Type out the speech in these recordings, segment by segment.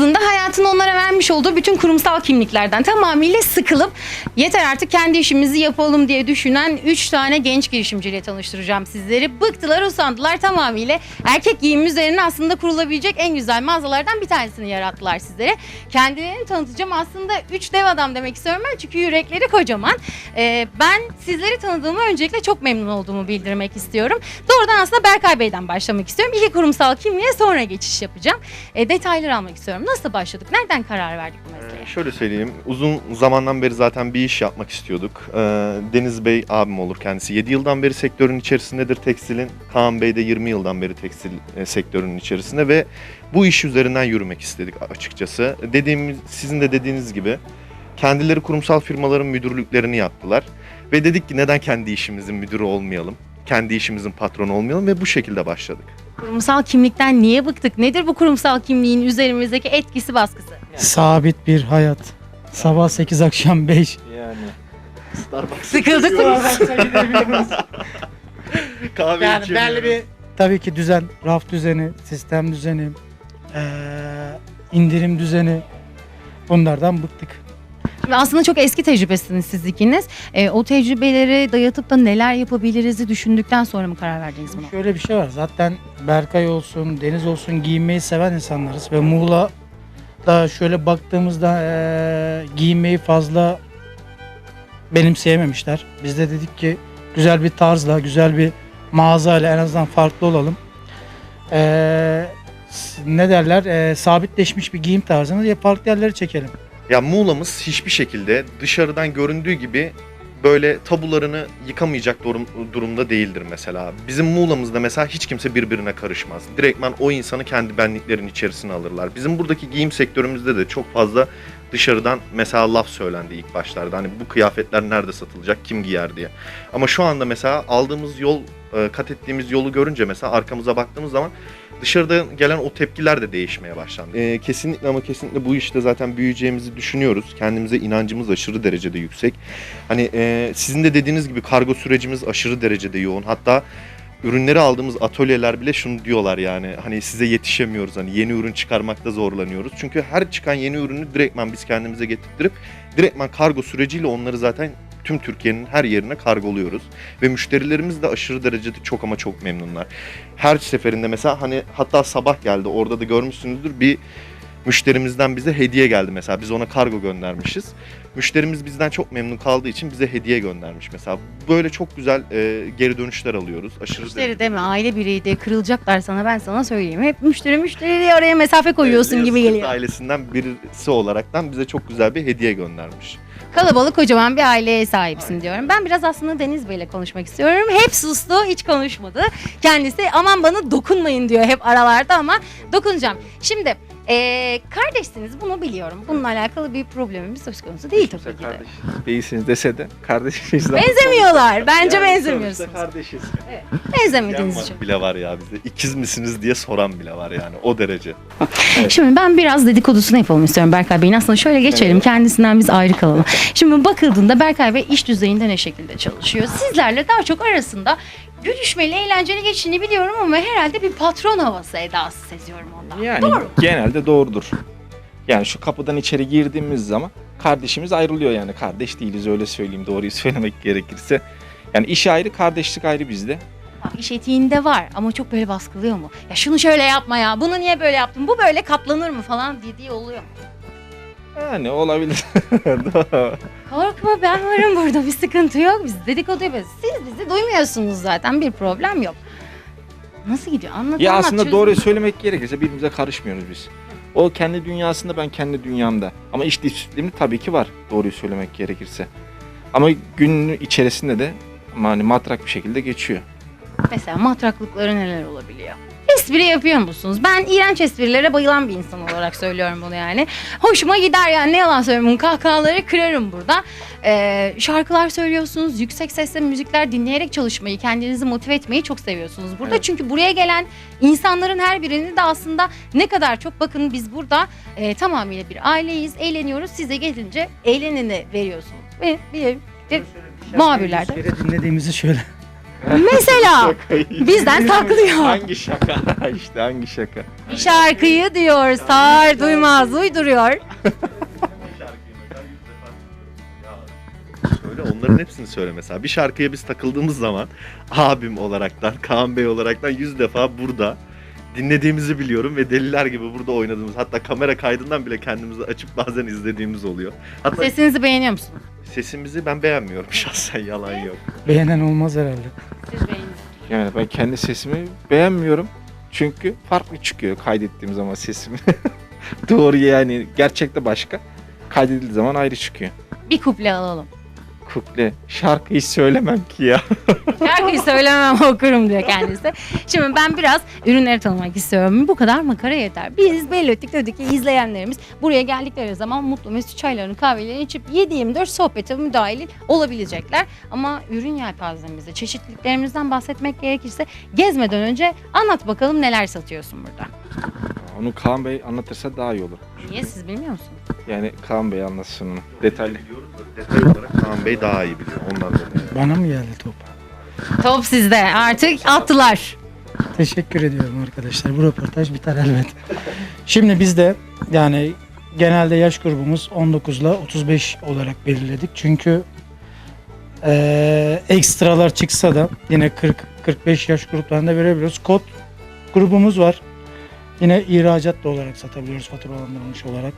Aslında hayatın onlara vermiş olduğu bütün kurumsal kimliklerden tamamıyla sıkılıp yeter artık kendi işimizi yapalım diye düşünen 3 tane genç girişimciyle tanıştıracağım sizleri. Bıktılar, usandılar tamamıyla erkek giyim üzerine aslında kurulabilecek en güzel mağazalardan bir tanesini yarattılar sizlere. Kendilerini tanıtacağım aslında 3 dev adam demek istiyorum ben çünkü yürekleri kocaman. Ee, ben sizleri tanıdığıma öncelikle çok memnun olduğumu bildirmek istiyorum. Doğrudan aslında Berkay Bey'den başlamak istiyorum. İki kurumsal kimliğe sonra geçiş yapacağım. E, detayları almak istiyorum. Nasıl başladık? Nereden karar verdik bu mesleğe? Ee, şöyle söyleyeyim. Uzun zamandan beri zaten bir iş yapmak istiyorduk. Ee, Deniz Bey abim olur kendisi. 7 yıldan beri sektörün içerisindedir tekstilin. Kaan Bey de 20 yıldan beri tekstil e, sektörünün içerisinde ve bu iş üzerinden yürümek istedik açıkçası. Dediğimiz sizin de dediğiniz gibi kendileri kurumsal firmaların müdürlüklerini yaptılar ve dedik ki neden kendi işimizin müdürü olmayalım? Kendi işimizin patronu olmayalım ve bu şekilde başladık. Kurumsal kimlikten niye bıktık? Nedir bu kurumsal kimliğin üzerimizdeki etkisi baskısı? Sabit bir hayat. Sabah 8 akşam 5. Yani. Sıkıldık mı? Kahve Yani içemiyoruz. belli bir tabii ki düzen, raf düzeni, sistem düzeni, eee, indirim düzeni bunlardan bıktık. Ve aslında çok eski tecrübesiniz siz ikiniz. E, o tecrübeleri dayatıp da neler yapabiliriz'i düşündükten sonra mı karar verdiniz buna? Şöyle bir şey var. Zaten Berkay olsun, Deniz olsun giyinmeyi seven insanlarız ve Muğla da şöyle baktığımızda eee, giyinmeyi fazla benimseyememişler. Biz de dedik ki güzel bir tarzla, güzel bir mağazayla en azından farklı olalım. Eee, s- ne derler? Eee, sabitleşmiş bir giyim tarzını ya farklı yerlere çekelim. Ya Muğla'mız hiçbir şekilde dışarıdan göründüğü gibi böyle tabularını yıkamayacak durum, durumda değildir mesela. Bizim Muğla'mızda mesela hiç kimse birbirine karışmaz. Direktman o insanı kendi benliklerin içerisine alırlar. Bizim buradaki giyim sektörümüzde de çok fazla dışarıdan mesela laf söylendi ilk başlarda. Hani bu kıyafetler nerede satılacak, kim giyer diye. Ama şu anda mesela aldığımız yol, e, kat ettiğimiz yolu görünce mesela arkamıza baktığımız zaman dışarıda gelen o tepkiler de değişmeye başlandı. Ee, kesinlikle ama kesinlikle bu işte zaten büyüyeceğimizi düşünüyoruz. Kendimize inancımız aşırı derecede yüksek. Hani e, sizin de dediğiniz gibi kargo sürecimiz aşırı derecede yoğun. Hatta ürünleri aldığımız atölyeler bile şunu diyorlar yani hani size yetişemiyoruz hani yeni ürün çıkarmakta zorlanıyoruz. Çünkü her çıkan yeni ürünü direktman biz kendimize getirttirip direktman kargo süreciyle onları zaten tüm Türkiye'nin her yerine kargoluyoruz. Ve müşterilerimiz de aşırı derecede çok ama çok memnunlar. Her seferinde mesela hani hatta sabah geldi orada da görmüşsünüzdür bir müşterimizden bize hediye geldi mesela. Biz ona kargo göndermişiz. Müşterimiz bizden çok memnun kaldığı için bize hediye göndermiş mesela. Böyle çok güzel e, geri dönüşler alıyoruz. Aşırı Müşteri deme aile bireyi de kırılacaklar sana ben sana söyleyeyim. Hep müşteri müşteri diye araya mesafe koyuyorsun Evet, gibi Leos'un geliyor. ailesinden birisi olaraktan bize çok güzel bir hediye göndermiş. Kalabalık kocaman bir aileye sahipsin diyorum. Ben biraz aslında Deniz Bey'le konuşmak istiyorum. Hep sustu, hiç konuşmadı. Kendisi aman bana dokunmayın diyor hep aralarda ama dokunacağım. Şimdi eee, kardeşsiniz bunu biliyorum. Bununla alakalı bir problemimiz söz konusu değil tabii ki de. Kardeş değilsiniz dese de kardeşiz. Benzemiyorlar. Bence Yani benzemiyorsunuz. kardeşiz. Benzemediğiniz için. Yan bile var ya bizde. İkiz misiniz diye soran bile var yani o derece. Şimdi ben biraz dedikodusunu yapalım istiyorum Berkay Bey'in. Aslında şöyle geçelim Evet. kendisinden biz ayrı kalalım. Şimdi bakıldığında Berkay Bey iş düzeyinde ne şekilde çalışıyor? Sizlerle daha çok arasında gülüşmeli, eğlenceli geçtiğini biliyorum ama herhalde bir patron havası edası seziyorum ondan. Yani Doğru genelde doğrudur. Yani şu kapıdan içeri girdiğimiz zaman kardeşimiz ayrılıyor yani kardeş değiliz öyle söyleyeyim doğruyu söylemek gerekirse. Yani iş ayrı kardeşlik ayrı bizde. Bak, İş etiğinde var ama çok böyle baskılıyor mu? Ya şunu şöyle yapma ya, bunu niye böyle yaptın, bu böyle katlanır mı falan dediği oluyor mu? Yani olabilir. Korkma ben varım burada bir sıkıntı yok. Biz dedikodu yapıyoruz. Siz bizi duymuyorsunuz zaten bir problem yok. Nasıl gidiyor? Anlat ya anlat, aslında çözüm. doğruyu söylemek gerekirse birbirimize karışmıyoruz biz. O kendi dünyasında ben kendi dünyamda. Ama iş disiplini tabii ki var doğruyu söylemek gerekirse. Ama günün içerisinde de hani matrak bir şekilde geçiyor. Mesela matraklıkları neler olabiliyor? Espri yapıyor musunuz? Ben iğrenç esprilere bayılan bir insan olarak söylüyorum bunu yani. Hoşuma gider yani ne yalan. Bunun Kahkahaları kırarım burada. Ee, şarkılar söylüyorsunuz. Yüksek sesle müzikler dinleyerek çalışmayı, kendinizi motive etmeyi çok seviyorsunuz burada. Evet. Çünkü buraya gelen insanların her birini de aslında ne kadar çok bakın biz burada e, tamamıyla bir aileyiz, eğleniyoruz. Size gelince eğleneni veriyorsunuz. Ve bir, bir muhabirler de. Şöyle dinlediğimizi şöyle. Mesela bizden saklıyor. hangi şaka? işte hangi şaka? Bir şarkıyı diyor sağır duymaz uyduruyor. Söyle onların hepsini söyle mesela. Bir şarkıya biz takıldığımız zaman abim olaraktan, Kaan Bey olaraktan yüz defa burada dinlediğimizi biliyorum ve deliler gibi burada oynadığımız hatta kamera kaydından bile kendimizi açıp bazen izlediğimiz oluyor. Hatta Sesinizi beğeniyor musunuz? sesimizi ben beğenmiyorum şahsen yalan yok. Beğenen olmaz herhalde. Siz beğenin. Yani ben kendi sesimi beğenmiyorum. Çünkü farklı çıkıyor kaydettiğim zaman sesim. Doğru yani gerçekte başka. Kaydedildiği zaman ayrı çıkıyor. Bir kuple alalım. Kukle şarkıyı söylemem ki ya. Şarkıyı söylemem okurum diyor kendisi. Şimdi ben biraz ürünleri tanımak istiyorum. Bu kadar makara yeter. Biz belli ettik dedik ki izleyenlerimiz buraya geldikleri zaman mutlu mesut çaylarını kahvelerini içip 7-24 sohbete müdahil olabilecekler. Ama ürün yelpazemizde çeşitliliklerimizden bahsetmek gerekirse gezmeden önce anlat bakalım neler satıyorsun burada. Onu Kaan Bey anlatırsa daha iyi olur. Niye siz bilmiyor musunuz? Yani Kaan Bey anlatsın onu. Detaylı. Detay olarak Kaan Bey daha iyi biliyor ondan dolayı. Bana mı geldi top? Top sizde artık attılar. Teşekkür ediyorum arkadaşlar. Bu röportaj biter elbet. Şimdi biz de yani genelde yaş grubumuz 19 ile 35 olarak belirledik. Çünkü eee, ekstralar çıksa da yine 40-45 yaş gruplarında verebiliyoruz. Kod grubumuz var. Yine ihracat da olarak satabiliyoruz faturalandırılmış olarak.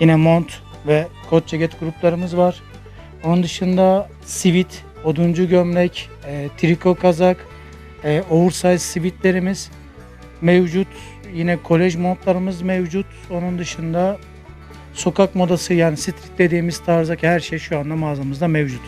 Yine mont ve kot ceket gruplarımız var. Onun dışında sivit, oduncu gömlek, eee, triko kazak, e, oversize sivitlerimiz mevcut. Yine kolej montlarımız mevcut. Onun dışında sokak modası yani street dediğimiz tarzdaki her şey şu anda mağazamızda mevcut.